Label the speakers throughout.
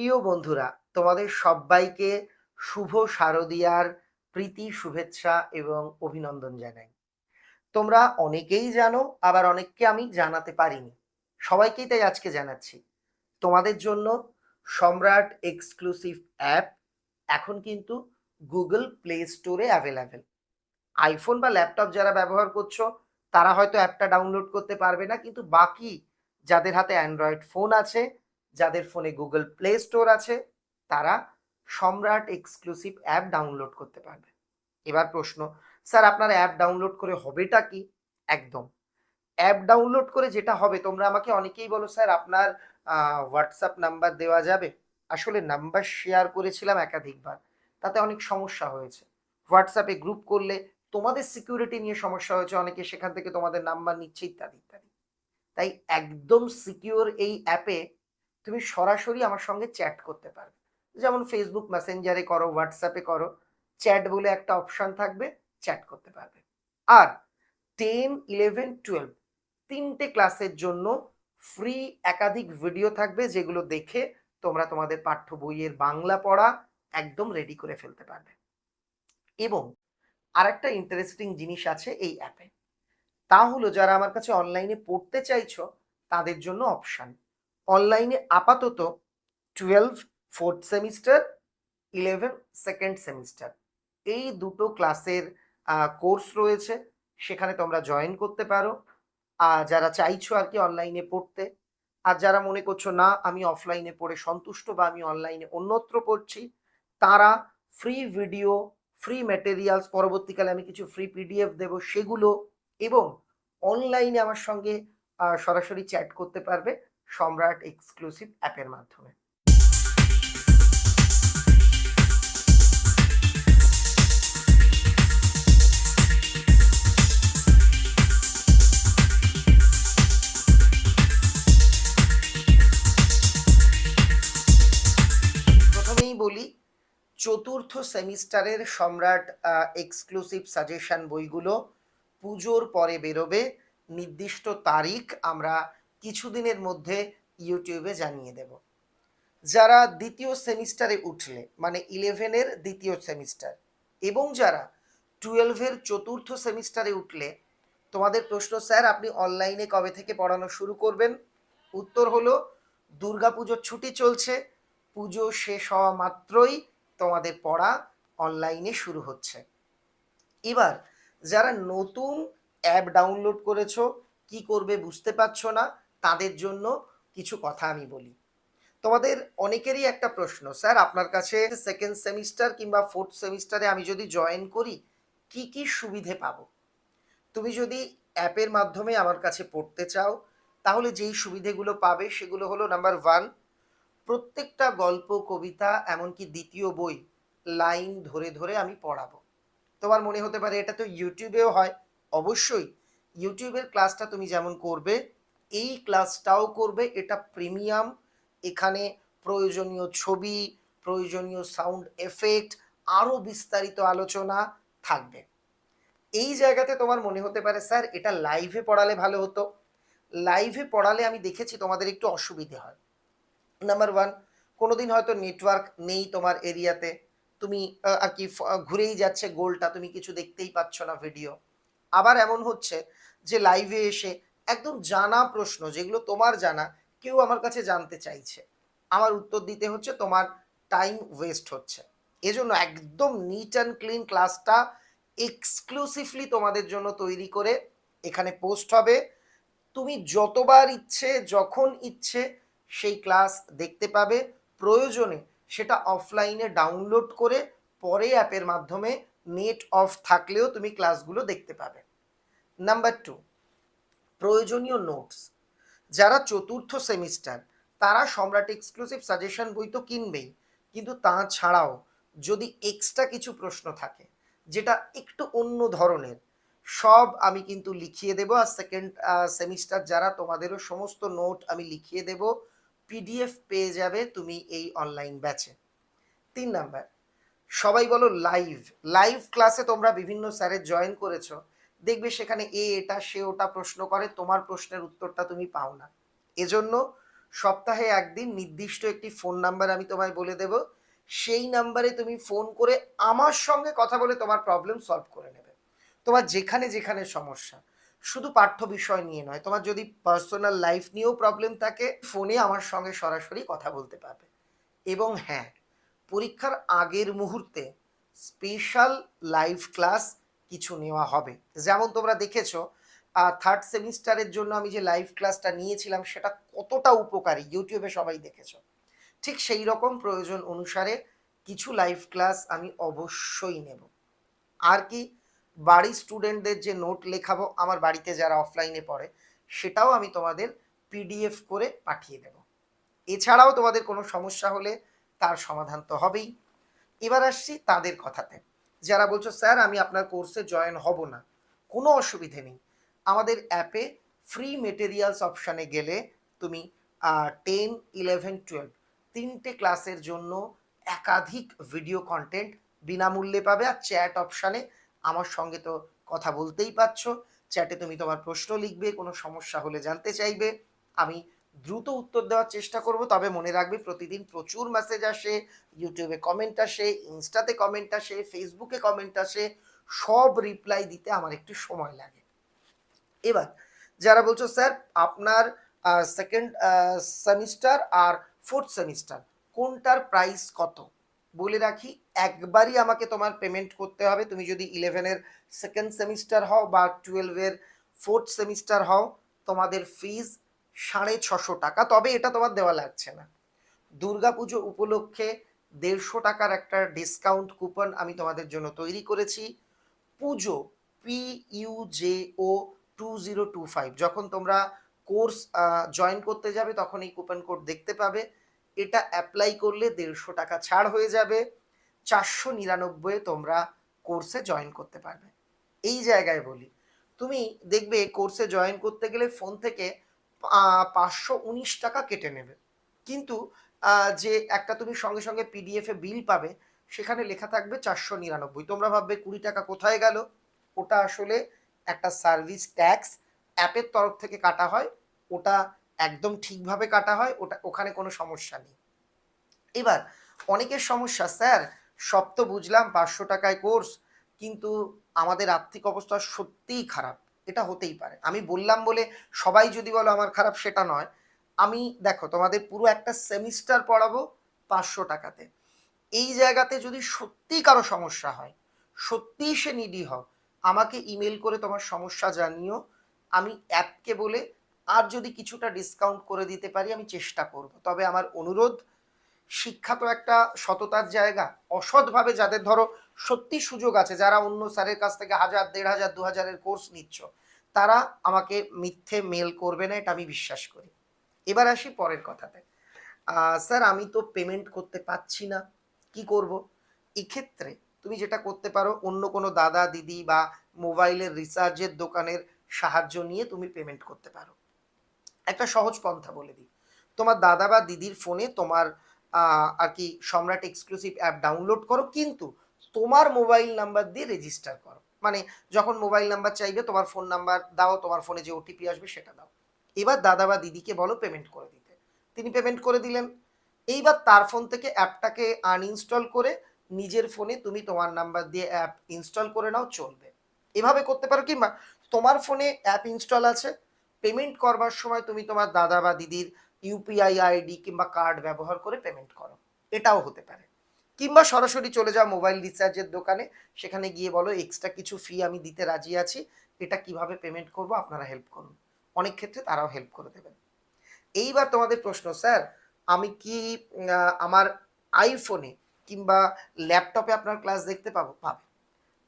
Speaker 1: প্রিয় বন্ধুরা, তোমাদের সবাইকে শুভ শারদিয়ার প্রীতি, শুভেচ্ছা এবং অভিনন্দন জানাই। তোমরা অনেকেই জানো, আবার অনেককে আমি জানাতে পারিনি। সবাইকেই তাই আজকে জানাচ্ছি। তোমাদের জন্য সম্রাট এক্সক্লুসিভ অ্যাপ এখন কিন্তু গুগল প্লে স্টোরে অ্যাভেলেবেল আইফোন বা ল্যাপটপ যারা ব্যবহার করছ, তারা হয়তো অ্যাপটা ডাউনলোড করতে পারবে না, কিন্তু বাকি যাদের হাতে অ্যান্ড্রয়েড ফোন আছে যাদের ফোনে গুগল প্লে স্টোর আছে, তারা সম্রাট এক্সক্লুসিভ অ্যাপ ডাউনলোড করতে পারবে। এবার প্রশ্ন, স্যার আপনার অ্যাপ ডাউনলোড করে হবেটা কি? একদম। অ্যাপ ডাউনলোড করে যেটা হবে, তোমরা আমাকে অনেকেই বলো, স্যার আপনার হোয়াটসঅ্যাপ নাম্বার দেওয়া যাবে? আসলে নাম্বার শেয়ার করেছিলাম একাধিকবার, তাতে অনেক সমস্যা হয়েছে। হোয়াটসঅ্যাপে গ্রুপ করলে তোমাদের সিকিউরিটি নিয়ে সমস্যা হয়েছে, অনেকে সেখান থেকে তোমাদের নাম্বার নিচ্ছে, ইত্যাদি ইত্যাদি। তাই একদম সিকিউর এই অ্যাপে তুমি সরাসরি আমার সঙ্গে চ্যাট করতে পারবে। যেমন ফেসবুক মেসেঞ্জারে করো হোয়াটসঅ্যাপে করো চ্যাট বলে একটা অপশন থাকবে চ্যাট করতে পারবে। আর টেন ইলেভেন টুয়েলভ তিনটে ক্লাসের জন্য ফ্রি একাধিক ভিডিও থাকবে যেগুলো দেখে তোমরা তোমাদের পাঠ্য বইয়ের বাংলা পড়া একদম রেডি করে ফেলতে পারবে। এবং আরেকটা ইন্টারেস্টিং জিনিস আছে এই অ্যাপে তা হলো যারা আমার কাছে অনলাইনে পড়তে চাইছো, তাদের জন্য অপশান অনলাইনে আপাতত twelve fourth semester eleven second semester এই দুটো ক্লাসের কোর্স রয়েছে, সেখানে তোমরা জয়েন করতে পারো। আর যারা চাইছো আর কি অনলাইনে পড়তে, আর যারা মনে করছ, না, আমি অফলাইনে পড়ে সন্তুষ্ট বা আমি অনলাইনে অন্যত্র পড়ছি, তারা ফ্রি ভিডিও ফ্রি ম্যাটেরিয়ালস পরবর্তীকালে আমি কিছু ফ্রি পিডিএফ দেবো, সেগুলো এবং অনলাইনে আমার সঙ্গে সরাসরি চ্যাট করতে পারবে। সম্রাট এক্সক্লুসিভ অ্যাপের মাধ্যমে। প্রথমেই বলি, চতুর্থ সেমিস্টারের সম্রাট এক্সক্লুসিভ সাজেশন বইগুলো পুজোর পরে বেরোবে। নির্দিষ্ট তারিখ আমরা কিছুদিনের মধ্যে ইউটিউবে জানিয়ে দেব। যারা দ্বিতীয় সেমিস্টারে উঠলে মানে ইলেভেনের দ্বিতীয় সেমিস্টার, এবং যারা টুয়েলভের চতুর্থ সেমিস্টারে উঠলে, তোমাদের প্রশ্ন, স্যার, আপনি অনলাইনে কবে থেকে পড়ানো শুরু করবেন? উত্তর হলো, দুর্গাপুজোর ছুটি চলছে, পুজো শেষ হওয়া মাত্রই তোমাদের পড়া অনলাইনে শুরু হচ্ছে। এবার, যারা নতুন অ্যাপ ডাউনলোড করেছ, কি করবে বুঝতে পারছ না তাদের জন্য কিছু কথা আমি বলি। তোমাদের অনেকেরই একটা প্রশ্ন, স্যার, আপনার কাছে সেকেন্ড সেমিস্টার কিংবা ফোর্থ সেমিস্টারে আমি যদি জয়েন করি, কি কি সুবিধে পাবো? তুমি যদি অ্যাপের মাধ্যমে আমার কাছে পড়তে চাও, তাহলে যেই সুবিধেগুলো পাবে সেগুলো হলো নাম্বার ওয়ান প্রত্যেকটা গল্প, কবিতা, এমনকি দ্বিতীয় বই লাইন ধরে ধরে আমি পড়াবো। তোমার মনে হতে পারে এটা তো ইউটিউবেও হয়। অবশ্যই ইউটিউবের ক্লাসটা তুমি যেমন করবে এই ক্লাসটাও করবে। এটা প্রিমিয়াম। এখানে প্রয়োজনীয় ছবি, প্রয়োজনীয় সাউন্ড এফেক্ট আরও বিস্তারিত আলোচনা থাকবে। এই জায়গাতে তোমার মনে হতে পারে, স্যার, এটা লাইভে পড়ালে ভালো হতো। লাইভে পড়ালে আমি দেখেছি তোমাদের একটু অসুবিধে হয়। নাম্বার ওয়ান কোনোদিন হয়তো নেটওয়ার্ক নেই তোমার এরিয়াতে। তুমি আর কি ঘুরেই যাচ্ছে গোলটা, তুমি কিছু দেখতেই পাচ্ছ না ভিডিও। আবার এমন হচ্ছে যে লাইভে এসে একদম জানা প্রশ্ন যেগুলো তোমার জানা, কেউ আমার কাছে জানতে চাইছে। আমার উত্তর দিতে হচ্ছে তোমার টাইম ওয়েস্ট হচ্ছে। এজন্য একদম নিট অ্যান্ড ক্লিন ক্লাসটা এক্সক্লুসিভলি তোমাদের জন্য তৈরি করে এখানে পোস্ট হবে। তুমি যতবার ইচ্ছে, যখন ইচ্ছে সেই ক্লাস দেখতে পাবে। প্রয়োজনে সেটা অফলাইনে ডাউনলোড করে পরে অ্যাপের মাধ্যমে নেট অফ থাকলেও তুমি ক্লাসগুলো দেখতে পাবে। নাম্বার টু প্রয়োজনীয় নোটস যারা চতুর্থ সেমিস্টার তারা সম্রাট এক্সক্লুসিভ সাজেশন বই তো কিনবেই, কিন্তু তা ছাড়াও যদি এক্সট্রা কিছু প্রশ্ন থাকে, যেটা একটু অন্য ধরনের, সব আমি কিন্তু লিখিয়ে দেবো আর সেকেন্ড সেমিস্টার যারা, তোমাদেরও সমস্ত নোট আমি লিখিয়ে দেবো পিডিএফ পেয়ে যাবে তুমি এই অনলাইন ব্যাচে তিন নাম্বার সবাই বলো লাইভ লাইভ ক্লাসে তোমরা বিভিন্ন স্যারের জয়েন করেছ। দেখবে সেখানে এ, এটা, সে, ওটা প্রশ্ন করে, তোমার প্রশ্নের উত্তরটা তুমি পাও না। এজন্য সপ্তাহে একদিন নির্দিষ্ট একটি ফোন নাম্বার আমি তোমায় বলে দেব। সেই নাম্বারে তুমি ফোন করে আমার সঙ্গে কথা বলে তোমার প্রবলেম সলভ করে নেবে। তোমার যেখানে যেখানে সমস্যা। শুধু পাঠ্য বিষয় নিয়ে নয়, তোমার যদি পার্সোনাল লাইফ নিয়েও প্রবলেম থাকে ফোনে আমার সঙ্গে সরাসরি কথা বলতে পারবে। এবং হ্যাঁ পরীক্ষার আগের মুহূর্তে স্পেশাল লাইভ ক্লাস কিছু নেওয়া হবে। যেমন তোমরা দেখেছ থার্ড সেমিস্টারের জন্য আমি যে লাইভ ক্লাসটা নিয়েছিলাম, সেটা কতটা উপকারী ইউটিউবে সবাই দেখেছ। ঠিক সেই রকম প্রয়োজন অনুসারে কিছু লাইভ ক্লাস আমি অবশ্যই নেব। আর কি, বাড়ির স্টুডেন্টদের যে নোট লেখাবো, আমার বাড়িতে যারা অফলাইনে পড়ে, সেটাও আমি তোমাদের পিডিএফ করে পাঠিয়ে দেব। এছাড়াও তোমাদের কোনো সমস্যা হলে তার সমাধান তো হবেই। এবার আসছি তাদের কথাতে। যারা বলছো, স্যার, আমি আপনার কোর্সে জয়েন হব না। কোনো অসুবিধে নেই। আমাদের অ্যাপে ফ্রি মেটেরিয়ালস অপশানে গেলে তুমি টেন ইলেভেন টুয়েলভ তিনটে ক্লাসের জন্য একাধিক ভিডিও কন্টেন্ট বিনামূল্যে পাবে আর চ্যাট অপশানে আমার সঙ্গে তো কথা বলতেই পারছ। চ্যাটে তুমি তোমার প্রশ্ন লিখবে, কোনো সমস্যা হলে জানতে চাইবে। আমি দ্রুত উত্তর দেওয়ার চেষ্টা করব। তবে মনে রাখবে, প্রতিদিন প্রচুর মেসেজ আসে ইউটিউবে কমেন্ট আসে ইনস্টাতে কমেন্ট আসে ফেসবুকে কমেন্ট আসে, সব রিপ্লাই দিতে আমার একটু সময় লাগে। এবার, যারা বলছো, স্যার, আপনার সেকেন্ড সেমিস্টার আর ফোর্থ সেমিস্টার কোনটার প্রাইস কত? বলে রাখি, একবারই আমাকে তোমার পেমেন্ট করতে হবে। তুমি যদি ইলেভেনের সেকেন্ড সেমিস্টার হও বা টুয়েলভের ফোর্থ সেমিস্টার হও, তোমাদের ফিজ সাড়ে ছশো টাকা, তবে এটা তোমার দেওয়া লাগছে না। দুর্গাপুজো উপলক্ষে দেড়শো টাকার একটা ডিসকাউন্ট কুপন আমি তোমাদের জন্য তৈরি করেছি। Pujo P U J O two zero two five যখন তোমরা কোর্স জয়েন করতে যাবে তখন এই কুপন কোড দেখতে পাবে। এটা অ্যাপ্লাই করলে দেড়শো টাকা ছাড় হয়ে যাবে। চারশো নিরানব্বই তোমরা কোর্সে জয়েন করতে পারবে। এই জায়গায় বলি, তুমি দেখবে কোর্সে জয়েন করতে গেলে ফোন থেকে পাঁচশো উনিশ টাকা কেটে নেবে। কিন্তু যে একটা তুমি সঙ্গে সঙ্গে পিডিএফে বিল পাবে, সেখানে লেখা থাকবে চারশো নিরানব্বই। তোমরা ভাববে, কুড়ি টাকা কোথায় গেল? ওটা আসলে একটা সার্ভিস ট্যাক্স অ্যাপের তরফ থেকে কাটা হয়, ওটা একদম ঠিকভাবে কাটা হয়, ওটা, ওখানে কোনো সমস্যা নেই। এবার, অনেকের সমস্যা, স্যার, সব তো বুঝলাম, পাঁচশো টাকায় কোর্স কিন্তু আমাদের আর্থিক অবস্থা সত্যিই খারাপ। এটা হতেই পারে। আমি বললাম বলে সবাই যদি বলো আমার খারাপ, সেটা নয়। আমি, দেখো, তোমাদের পুরো একটা সেমিস্টার পড়াবো পাঁচশো টাকাতে। এই জায়গাতে যদি সত্যিই কারও সমস্যা হয়, সত্যিই সে নিডি হও, আমাকে ইমেল করে তোমার সমস্যা জানিও। আমি অ্যাপকে বলে আর যদি কিছুটা ডিসকাউন্ট করে দিতে পারি, আমি চেষ্টা করব। তবে আমার অনুরোধ, শিক্ষা তো একটা সততার জায়গা। অসৎভাবে যাদের ধরো সত্যি সুযোগ আছে যারা অন্য স্যারের কাছ থেকে হাজার, দেড় হাজার, দু হাজারের কোর্স নিচ্ছ, তারা আমাকে মিথ্যে মেল করবে না, এটা আমি বিশ্বাস করি। এবার আসি পরের কথাতে। স্যার, আমি তো পেমেন্ট করতে পারছি না, কি করব? এক্ষেত্রে তুমি যেটা করতে পারো, অন্য কোনো দাদা, দিদি বা মোবাইলের রিচার্জের দোকানের সাহায্য নিয়ে তুমি পেমেন্ট করতে পারো। একটা সহজ পন্থা বলে দিই। তোমার দাদা বা দিদির ফোনে তোমার আর কি সম্রাট এক্সক্লুসিভ অ্যাপ ডাউনলোড করো, কিন্তু তোমার মোবাইল নাম্বার দিয়ে রেজিস্টার করো। মানে যখন মোবাইল নাম্বার চাইবে, তোমার ফোন নাম্বার দাও, তোমার ফোনে যে ওটিপি আসবে সেটা দাও। এবার দাদা বা দিদিকে বলো পেমেন্ট করে দিতে। তিনি পেমেন্ট করে দিলেন। এইবার তার ফোন থেকে অ্যাপটাকে আনইনস্টল করে নিজের ফোনে তুমি তোমার নাম্বার দিয়ে অ্যাপ ইনস্টল করে নাও, চলবে। এভাবে করতে পারো কিংবা তোমার ফোনে অ্যাপ ইনস্টল আছে পেমেন্ট করবার সময় তুমি তোমার দাদা বা দিদির ইউপিআই আইডি কিংবা কার্ড ব্যবহার করে পেমেন্ট করো। এটাও হতে পারে। কিংবা সরাসরি চলে যাও মোবাইল রিচার্জের দোকানে, সেখানে গিয়ে বলো এক্সট্রা কিছু ফি আমি দিতে রাজি আছি, এটা কীভাবে পেমেন্ট করব আপনারা হেল্প করুন। অনেক ক্ষেত্রে তারাও হেল্প করে দেবেন। এইবার তোমাদের প্রশ্ন, স্যার, আমি কি আমার আইফোনে কিংবা ল্যাপটপে আপনার ক্লাস দেখতে পাবো? পাবে।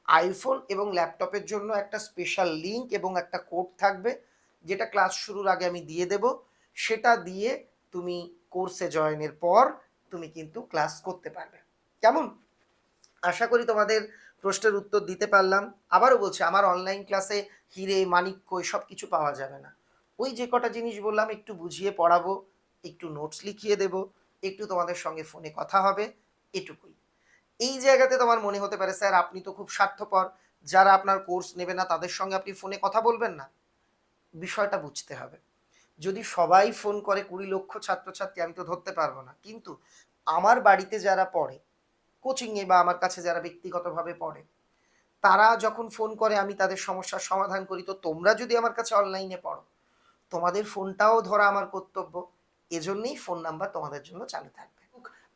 Speaker 1: আইফোন এবং ল্যাপটপের জন্য একটা স্পেশাল লিংক এবং একটা কোড থাকবে, যেটা ক্লাস শুরুর আগে আমি দিয়ে দেব। সেটা দিয়ে তুমি কোর্সে জয়েনের পর তুমি কিন্তু ক্লাস করতে পারবে। কেমন? আশা করি তোমাদের প্রশ্নের উত্তর দিতে পারলাম। আবারও বলছি, আমার অনলাইন ক্লাসে হিরে মানিক্য সব কিছু পাওয়া যাবে না। ওই যে কটা জিনিস বললাম, একটু বুঝিয়ে পড়াবো, একটু নোটস লিখিয়ে দেব, একটু তোমাদের সঙ্গে ফোনে কথা হবে, এটুকুই। এই জায়গাতে তোমার মনে হতে পারে, স্যার, আপনি তো খুব স্বার্থপর। যারা আপনার কোর্স নেবে না, তাদের সঙ্গে আপনি ফোনে কথা বলবেন না। বিষয়টা বুঝতে হবে। যদি সবাই ফোন করে কুড়ি লক্ষ ছাত্রছাত্রী, আমি তো ধরতে পারব না। কিন্তু আমার বাড়িতে যারা পড়ে কোচিংয়ে বা আমার কাছে যারা ব্যক্তিগতভাবে পড়ে, তারা যখন ফোন করে, আমি তাদের সমস্যার সমাধান করি। তো তোমরা যদি আমার কাছে অনলাইনে পড়ো, তোমাদের ফোনটাও ধরা আমার কর্তব্য। এজন্যই ফোন নাম্বার তোমাদের জন্য চালু থাকবে।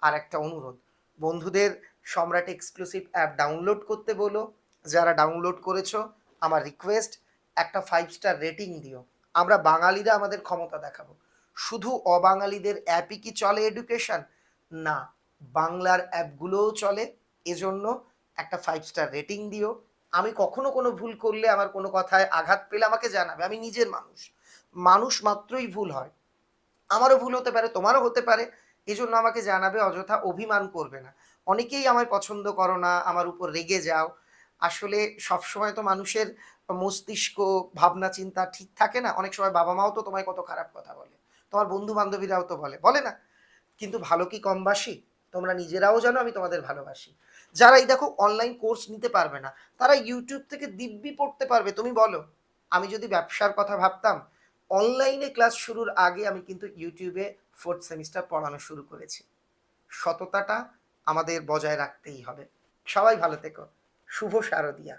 Speaker 1: আর একটা অনুরোধ, বন্ধুদের সম্রাট এক্সক্লুসিভ অ্যাপ ডাউনলোড করতে বলো। যারা ডাউনলোড করেছ, আমার রিকোয়েস্ট একটা ফাইভ স্টার রেটিং দিও। আমরা বাঙালিরা আমাদের ক্ষমতা দেখাবো। শুধু অবাঙালিদের অ্যাপই কি চলে এডুকেশন না। বাংলার অ্যাপগুলোও চলে, এজন্য একটা ফাইভ স্টার রেটিং দিও। আমি কখনো কোনো ভুল করলে আমার কোনো কথায় আঘাত পেলে আমাকে জানাবে, আমি নিজের মানুষ। মানুষ মাত্রই ভুল হয়। আমারও ভুল হতে পারে, তোমারও হতে পারে, এজন্য আমাকে জানাবে, অযথা অভিমান করবে না। অনেকেই আমায় পছন্দ করো না, আমার উপর রেগে যাও। আসলে সবসময় তো মানুষের মস্তিষ্ক, ভাবনা, চিন্তা ঠিক থাকে না। অনেক সময় বাবা মাও তো তোমায় কত খারাপ কথা বলে। তোমার বন্ধু বান্ধবীরাও তো বলে। বলে না। কিন্তু ভালো কি কমবাসি তোমরা নিজেরাও জানো, আমি তোমাদের ভালোবাসি। যারা এই দেখো অনলাইন কোর্স নিতে পারবে না, তারা ইউটিউব থেকে দিব্যি পড়তে পারবে। তুমি বলো, আমি যদি ব্যবসার কথা ভাবতাম অনলাইনে ক্লাস শুরুর আগে আমি কিন্তু ইউটিউবে ফোর্থ সেমিস্টার পড়ানো শুরু করেছি। সততাটা আমাদের বজায় রাখতেই হবে। সবাই ভালো থেকো। শুভ শারদিয়া।